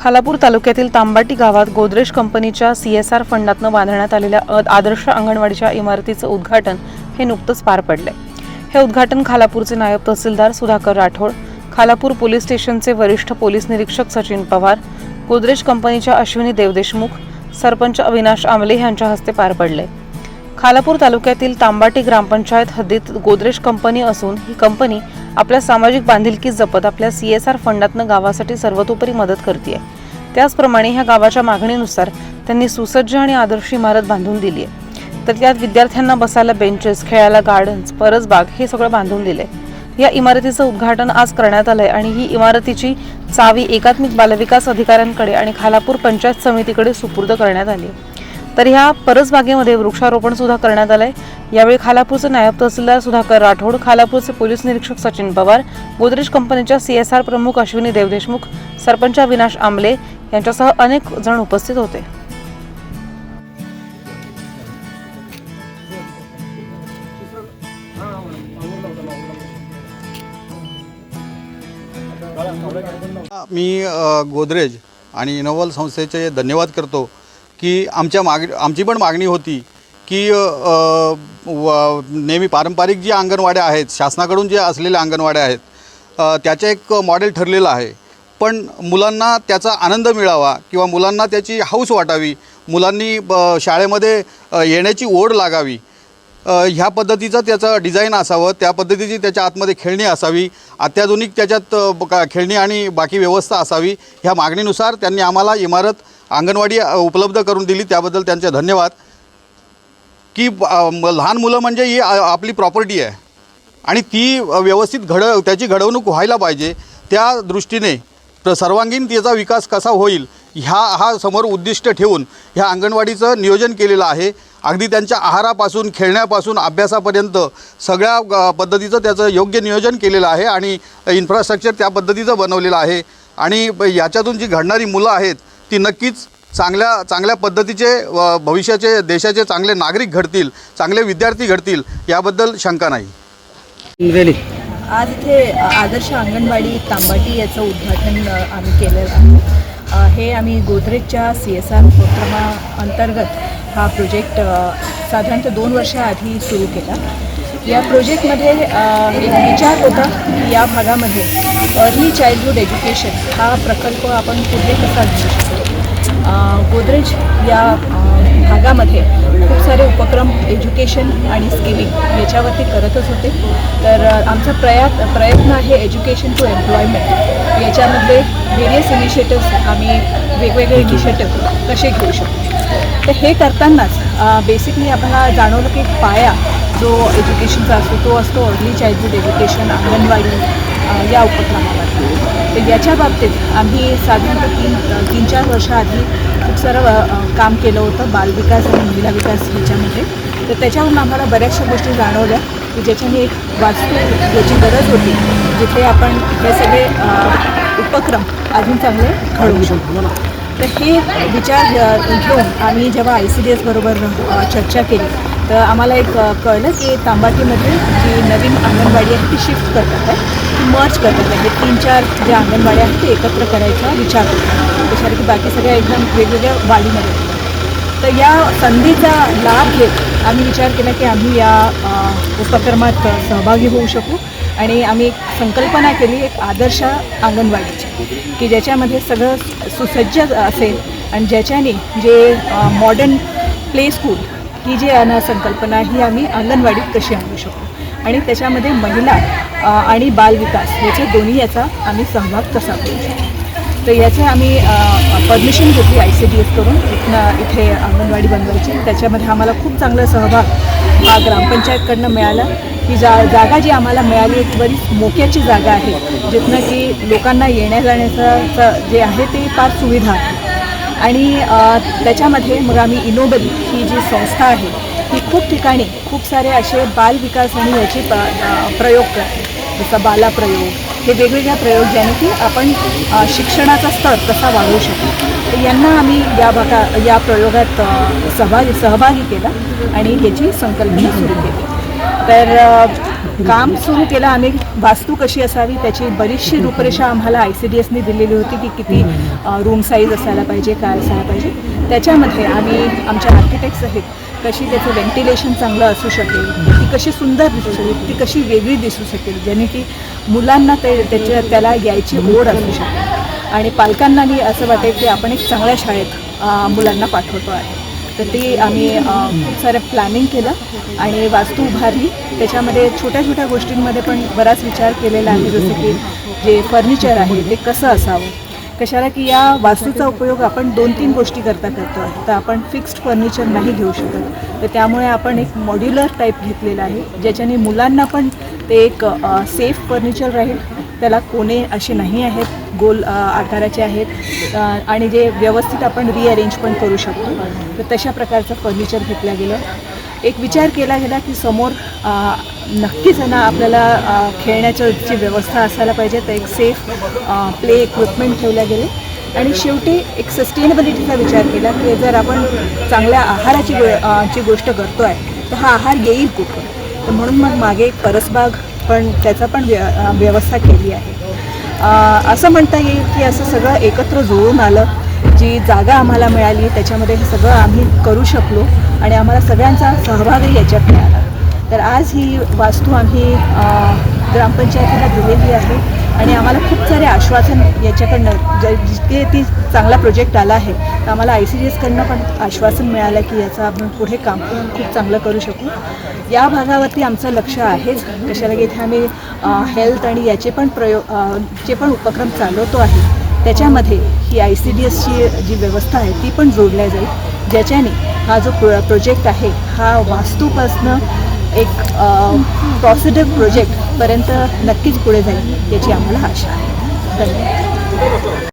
खालापूर तालुक्यातील तांबाटी गावात गोदरेज कंपनीच्या सी एस आर फंडातनं बांधण्यात आलेल्या अ- आदर्श अंगणवाडीच्या इमारतीचं उद्घाटन हे नुकतंच पार पडलंय. हे उद्घाटन खालापूरचे नायब तहसीलदार सुधाकर राठोड खालापूर पोलीस स्टेशनचे वरिष्ठ पोलीस निरीक्षक सचिन पवार गोदरेज कंपनीच्या अश्विनी देवदेशमुख सरपंच अविनाश आमले यांच्या हस्ते पार पडले खालापूर तालुक्यातील तांबाटी ग्रामपंचायत हद्दीत गोदरेज कंपनी असून ही कंपनी आपल्या सामाजिक बांधिलकी जपत आपल्या सी एस आर फंडातनं गावासाठी सर्वतोपरी मदत करते त्याचप्रमाणे ह्या गावाच्या मागणीनुसार त्यांनी सुसज्ज आणि आदर्श इमारत बांधून दिली आहे तर त्यात विद्यार्थ्यांना बसायला बेंचेस खेळायला गार्डन्स परसबाग हे सगळं बांधून दिले या इमारतीचं उद्घाटन आज करण्यात आलंय आणि ही इमारतीची चावी एकात्मिक बालविकास अधिकाऱ्यांकडे आणि खालापूर पंचायत समितीकडे सुपूर्द करण्यात आली आहे. तर ह्या परसबागेमध्ये वृक्षारोपण सुद्धा करण्यात आलंय. यावेळी खालापूरचे नायब तहसीलदार सुधाकर राठोड खालापूरचे पोलीस निरीक्षक सचिन पवार गोदरेज कंपनीच्या सीएसआर प्रमुख अश्विनी देवदेशमुख सरपंच अविनाश आंबले यांच्यासह अनेक जण उपस्थित होते. मी गोदरेज आणि इनोव्हल संस्थेचे धन्यवाद करतो. की आमच्या माग आमची पण मागणी होती की व- नेहमी पारंपरिक जी अंगणवाड्या आहेत शासनाकडून जे असलेल्या अंगणवाड्या आहेत त्याचं एक मॉडेल ठरलेलं आहे. पण मुलांना त्याचा आनंद मिळावा किंवा मुलांना त्याची हौस वाटावी मुलांनी ब- शाळेमध्ये येण्याची ओढ लागावी ह्या पद्धतीचं त्याचं डिझाईन असावं त्या पद्धतीची त्याच्या आतमध्ये खेळणी असावी अत्याधुनिक त्याच्यात ब- का- खेळणी आणि बाकी व्यवस्था असावी ह्या मागणीनुसार त्यांनी आम्हाला इमारत अंगणवाडी उपलब्ध करून दिली. त्याबद्दल त्यांचे धन्यवाद. की म- लहान मुलं म्हणजे ही आपली प्रॉपर्टी आहे. आणि ती व्यवस्थित घड त्याची घडवणूक व्हायला पाहिजे. त्या दृष्टीने सर्वांगीण त्याचा विकास कसा होईल ह्या हा समोर उद्दिष्ट ठेवून ह्या अंगणवाडीचं नियोजन केलेलं आहे. अगदी त्यांच्या आहारापासून खेळण्यापासून अभ्यासापर्यंत सगळ्या पद्धतीचं त्याचं योग्य नियोजन केलेलं आहे. आणि इन्फ्रास्ट्रक्चर त्या पद्धतीचं बनवलेलं आहे. आणि याच्यातून जी घडणारी मुलं आहेत ती नक्कीच चांगल्या चांगल्या पद्धतीचे व भविष्याचे देशाचे चांगले नागरिक घडतील चांगले विद्यार्थी घडतील याबद्दल शंका नाही. आज इथे आदर्श अंगणवाडी तांबाटी याचं उद्घाटन आम्ही केलेलं आहे. हे आम्ही गोदरेजच्या सी एस आर उपक्रमा अंतर्गत हा प्रोजेक्ट साधारणतः दोन वर्षाआधी सुरू केला. या प्रोजेक्टमध्ये एक विचार होता की या भागामध्ये अर्ली चाइल्डहूड एज्युकेशन हा प्रकल्प आपण पुढे कसा घेऊ शकतो? गोदरेज या भागामध्ये खूप सारे उपक्रम एज्युकेशन आणि स्किलिंग याच्यावरती करतच होते. तर आमचा प्रयात प्रयत्न आहे एज्युकेशन टू एम्प्लॉयमेंट याच्यामधले व्हेरियस इनिशिएटिव्स आम्ही वेगवेगळे इनिशिएटिव्ह कसे घेऊ शकतो. तर हे करतानाच बेसिकली आम्हाला जाणवलं की पाया जो एज्युकेशनचा असतो तो असतो अर्ली चाइल्डहूड एज्युकेशन अंगणवाडी या उपक्रमामध्ये तर याच्या बाबतीत आम्ही साधारणतः तीन तीन चार वर्षाआधी खूप सारं काम केलं होतं बालविकास आणि महिला विकास ह्याच्यामध्ये तर त्याच्यावरून आम्हाला बऱ्याचशा गोष्टी जाणवल्या की ज्याच्याने एक वास्तू याची गरज होती जिथे आपण हे सगळे उपक्रम अजून चांगले घडवू शकतो. तर हे विचार घेऊन आम्ही जेव्हा आय सी डी एसबरोबर चर्चा केली तर आम्हाला एक कळलं की तांबाटीमध्ये जी नवीन अंगणवाडी आहे ती शिफ्ट करतात आहे. ती मर्ज करतात आहे. तीन चार ज्या अंगणवाड्या आहेत ते एकत्र करायचा विचार करतात त्याच्यावर की बाकी सगळ्या एकदम वेगवेगळ्या वाढीमध्ये तर या संधीचा लाभ घेत आम्ही विचार केला की आम्ही या उपक्रमात सहभागी होऊ शकू. आणि आम्ही एक संकल्पना केली एक आदर्श अंगणवाडीची की ज्याच्यामध्ये सगळं सुसज्ज असेल. आणि ज्याच्याने जे मॉडर्न प्ले स्कूल ही जी आहे ना संकल्पना ही आम्ही अंगणवाडीत कशी आणू शकतो आणि त्याच्यामध्ये महिला आणि बालविकास याचे दोन्ही याचा आम्ही सहभाग कसा करू शकतो तर याचे आम्ही परमिशन घेतली आय सी डी एस करून इथनं इथे अंगणवाडी बनवायची. त्याच्यामध्ये आम्हाला खूप चांगला सहभाग हा ग्रामपंचायतकडनं मिळाला. की जा जागा जी आम्हाला मिळाली एक बरीच मोक्याची जागा आहे जिथनं की लोकांना येण्या जाण्याचं जे आहे ते फार सुविधा आहे. आणि त्याच्यामध्ये मग आम्ही इनोबली ही जी संस्था आहे ही खूप ठिकाणी खूप सारे असे बालविकास आणि याचे प प्रयोग करते. जसं बालाप्रयोग हे वेगवेगळ्या प्रयोग ज्याने की आपण शिक्षणाचा स्तर कसा वाढवू शकतो. तर यांना आम्ही या भागा या प्रयोगात सहभागी सहभागी केला आणि याची संकल्पना सुरू केली. तर काम सुरू केलं. आम्ही वास्तू कशी असावी त्याची बरीचशी रूपरेषा आम्हाला आय सी डी एसनी दिलेली होती की किती रूम साईज असायला पाहिजे काय असायला पाहिजे. त्याच्यामध्ये आम्ही आमच्या आर्किटेक्ट्स आहेत. कशी त्याचं व्हेंटिलेशन चांगलं असू शकेल ती कशी सुंदर दिसू शकेल ती कशी वेगळी दिसू शकेल ज्याने की मुलांना ते त्याच्या त्याला यायची ओढ असू शकेल. आणि पालकांनाही असं वाटेल की आपण एक चांगल्या शाळेत मुलांना पाठवतो आहे. तर ते आम्ही खूप सारं प्लॅनिंग केलं आणि वास्तू उभारली. त्याच्यामध्ये छोट्या छोट्या गोष्टींमध्ये पण बराच विचार केलेला आहे जसं की जे फर्निचर आहे ते कसं असावं? कशाला की या वास्तूचा उपयोग आपण दोन तीन गोष्टी करता करतो आहे तर आपण फिक्स्ड फर्निचर नाही घेऊ शकत. तर त्यामुळे आपण एक मॉड्युलर टाईप घेतलेला आहे ज्याच्याने मुलांना पण ते एक सेफ फर्निचर राहील. त्याला कोणे असे नाही आहेत गोल आकाराचे आहेत आणि जे व्यवस्थित आपण रिअरेंज पण करू शकतो. तर तशा प्रकारचं फर्निचर घेतलं गेलं. एक विचार केला गेला की समोर नक्कीच ना आपल्याला खेळण्याच्या जी व्यवस्था असायला पाहिजे तर एक सेफ प्ले इक्विपमेंट ठेवल्या गेले. आणि शेवटी एक सस्टेनेबिलिटीचा विचार केला की जर आपण चांगल्या आहाराची गो ची गोष्ट करतो आहे तर हा आहार येईल कुठून? तर म्हणून मग मागे परसबाग पण त्याचा पण व्य व्यवस्था केली आहे. असं म्हणता येईल की असं सगळं एकत्र जुळून आलं. जी जागा आम्हाला मिळाली त्याच्यामध्ये हे सगळं आम्ही करू शकलो आणि आम्हाला सगळ्यांचा सहभागही याच्यात मिळाला. तर आज ही वास्तू आम्ही ग्रामपंचायतीला दिलेली आहे आणि आम्हाला खूप सारे आश्वासन याच्याकडनं ज- जितके ती चांगला प्रोजेक्ट आला आहे तर आम्हाला आय सी डी एसकडनं पण आश्वासन मिळालं की याचं आपण पुढे काम खूप चांगलं करू शकू. या भागावरती आमचं लक्ष आहेच. कशाला की इथे आम्ही हेल्थ आणि याचे पण प्रयोग जे पण उपक्रम चालवतो आहे त्याच्यामध्ये ही आय सी डी एसची जी व्यवस्था आहे ती पण जोडल्या जाईल. ज्याच्याने हा जो प्रो प्रोजेक्ट आहे हा वास्तूपासनं एक पॉझिटिव्ह प्रोजेक्टपर्यंत नक्कीच पुढे जाईल याची आम्हाला आशा आहे. धन्यवाद.